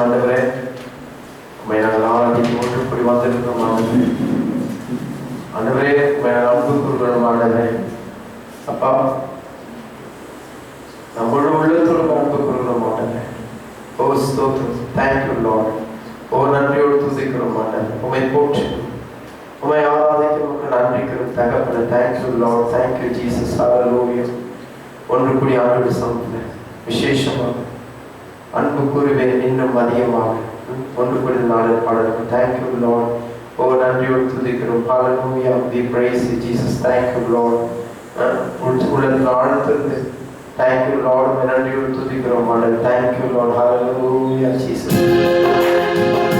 non dovrei அன்பு கூறுவேன் இன்னும் அதிகமாக ஒன்று புரிந்த நாளில் பாடலுக்கு தேங்க்யூ லோன் ஓ நன்றியோடு துதிக்கிறோம். ஹalleluya we praise you jesus. Thank you lord. உள்ளத்தில் ஆழ்த்திருந்து thank you lord. உம்மை நன்றியோடு துதிக்கிறோம் ஆண்டவர் thank you lord. Hallelujah jesus.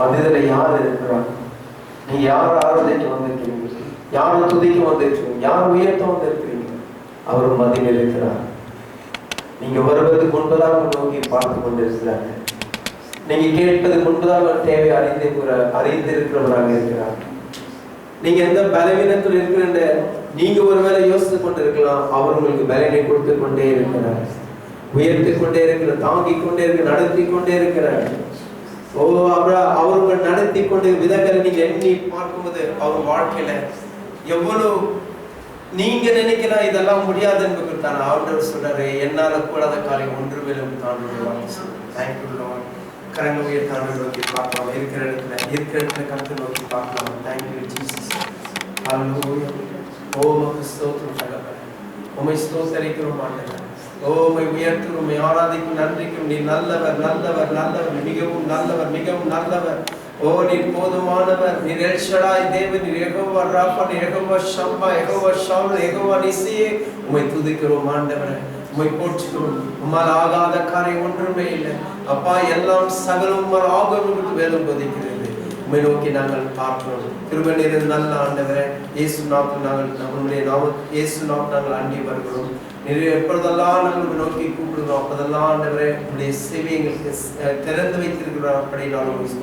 மனிதர்ல யார் இருக்கிறார் நீங்க யார் ஆராதனைக்கு வந்திருக்கிறீங்க? யார் துதிக்கு வந்திருக்கிறீங்க? யார் உயர்த்த வந்திருக்கிறீங்க? அவர் மதியில் இருக்கிறார். நீங்க வருவதற்கு முன்பதாக நோக்கி பார்த்து கொண்டிருக்கிறாங்க நீங்க கேட்பது முன்பதாக தேவை தேவை அறிந்து இருக்கிறவராக இருக்கிறார். நீங்க எந்த பலவீனத்தில் இருக்கிற நீங்க ஒருவேளை யோசித்து கொண்டிருக்கலாம். அவர் உங்களுக்கு பலனை கொடுத்து கொண்டே இருக்கிறார். உயர்த்தி கொண்டே இருக்கிற தாங்கி கொண்டே இருக்க நடத்தி கொண்டே இருக்கிறார். ஓ நடத்தி கொண்டு விதங்களை நீங்க எண்ணி பார்க்கும்போது அவர் வாழ்க்கையில எவ்வளவு நீங்க நினைக்கலாம் இதெல்லாம் முடியாது என்பது தான் ஆண்டவர் சொல்றாரு என்னால கூடாத காரியம் ஒன்று மேலும் தாண்டு கரங்க உயர் தாண்டு நோக்கி பார்க்கலாம். இருக்கிற இடத்துல இருக்கிற இடத்துல கருத்து நோக்கி பார்க்கலாம். தேங்க்யூ ஜீசஸ் ஹalleluya ஓ மக்கு ஸ்தோத்திரம் தகப்பனே. உம்மை ஸ்தோத்தரிக்கிறோம் ஆண்டவரே. ஓ உம்மை உயர்த்துகிறோம் உம்மை ஆராதிக்கும் நன்றிக்கும். நீ நல்லவர் நல்லவர் நல்லவர் மிகவும் நல்லவர் மிகவும் நல்லவர். ஓ நீர் போதுமானவர் நீர் எல்ஷடாய் தேவன் நீர் யெகோவா ராஃபா நீர் யெகோவா ஷம்பா யெகோவா ஷாம் யெகோவா நிசியே. உம்மை துதிக்கிறோம் ஆண்டவரே. உம்மை போற்றுகிறோம். உம்மால் ஆகாத காரியம் ஒன்றுமே இல்லை. அப்பா எல்லாம் சகலும் உம்மால் ஆகும் என்று வேதம் உம்மை நோக்கி நாங்கள் பார்க்கிறோம் கிருபை நிறைந்த நல்ல ஆண்டவரே இயேசு நாக்கு நாங்கள் நம்மளுடைய நாம இயேசு நாக்கு நாங்கள் அண்டி வருகிறோம். நிறைய எப்பொழுதெல்லாம் நாங்கள் உம்மை நோக்கி கூப்பிடுகிறோம் அப்போதெல்லாம் ஆண்டவரே உடைய சேவை எங்களுக்கு திறந்து வைத்திருக்கிறோம் அப்படி நாங்கள் உங்களுக்கு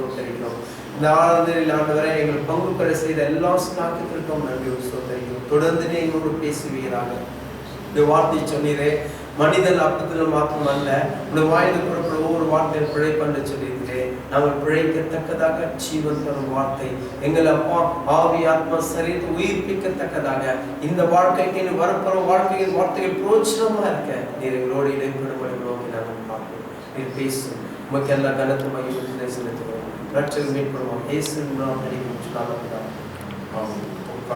இந்த ஆராதனையில் ஆண்டவரே எங்கள் பங்கு பெற செய்த எல்லா ஸ்நாக்கத்திற்கும் நன்றி ஸ்தோத்தரிக்கிறோம். தொடர்ந்து எங்களோடு பேசுவீராக. இந்த வார்த்தை சொன்னீரே மனிதன் அப்பத்தில் மாத்திரம் அல்ல உடைய வாயில் புறப்பட ஒவ்வொரு வார்த்தையும் பிழைப்பன்று சொல்லியிருக்கிறேன் நாங்கள் பிழைக்கத்தக்கதாக ஜீவன் தரும் வார்த்தை. எங்கள் அப்பா ஆவி ஆத்மா சரீரத்தை உயிர்ப்பிக்கத்தக்கதாக. இந்த வாழ்க்கைக்கு நீ வரப்போற வாழ்க்கையின் வார்த்தைகள் பிரோச்சனமா இருக்க. நீர் எங்களோடு இடைப்படும்படி நோக்கி நாங்கள் பார்க்கிறோம் நீர் பேசும். உமக்கு எல்லா கனத்து மையம் செலுத்துகிறோம் ரட்சகம் மீட்படுவோம் இயேசு நாம் நினைக்கும் ஆமாம்